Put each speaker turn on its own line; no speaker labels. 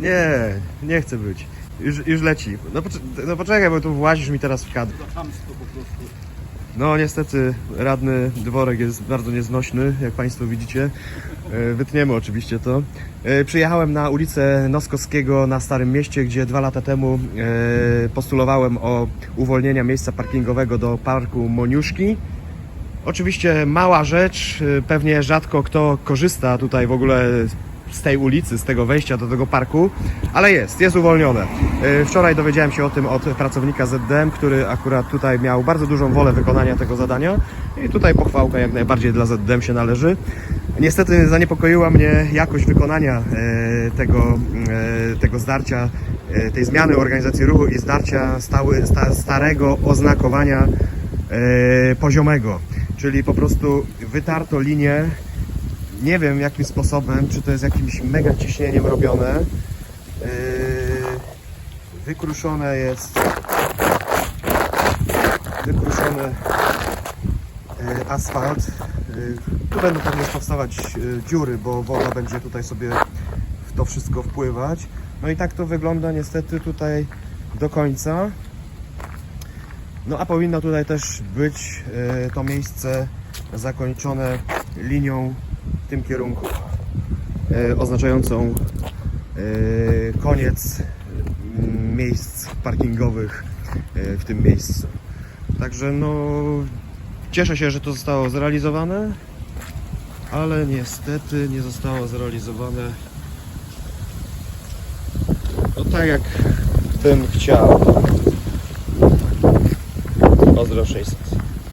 Nie, nie chcę być. Już, już leci. No, pocz- no poczekaj, bo tu włazisz mi teraz w kadr. No niestety radny dworek jest bardzo nieznośny, jak Państwo widzicie. E, Wytniemy oczywiście to. E, Przyjechałem na ulicę Noskowskiego na Starym Mieście, gdzie dwa lata temu e, postulowałem o uwolnienia miejsca parkingowego do parku Moniuszki. Oczywiście mała rzecz, pewnie rzadko kto korzysta tutaj w ogóle z tej ulicy, z tego wejścia do tego parku, ale jest, jest uwolnione. Y, Wczoraj dowiedziałem się o tym od pracownika ZDM, który akurat tutaj miał bardzo dużą wolę wykonania tego zadania i tutaj pochwałka jak najbardziej dla ZDM się należy. Niestety zaniepokoiła mnie jakość wykonania e, tego, e, tego zdarcia, e, tej zmiany organizacji ruchu i zdarcia stały, sta, starego oznakowania e, poziomego, czyli po prostu wytarto linię, nie wiem jakim sposobem, czy to jest jakimś mega ciśnieniem robione, e, wykruszone jest, wykruszony e, asfalt, E, tu będą pewnie powstawać dziury, bo woda będzie tutaj sobie w to wszystko wpływać, no i tak to wygląda niestety tutaj do końca. No a powinno tutaj też być to miejsce zakończone linią w tym kierunku, e, oznaczającą e, koniec mm, miejsc parkingowych e, w tym miejscu. Także no cieszę się, że to zostało zrealizowane, ale niestety nie zostało zrealizowane no tak jak bym chciał. Pozdro 600.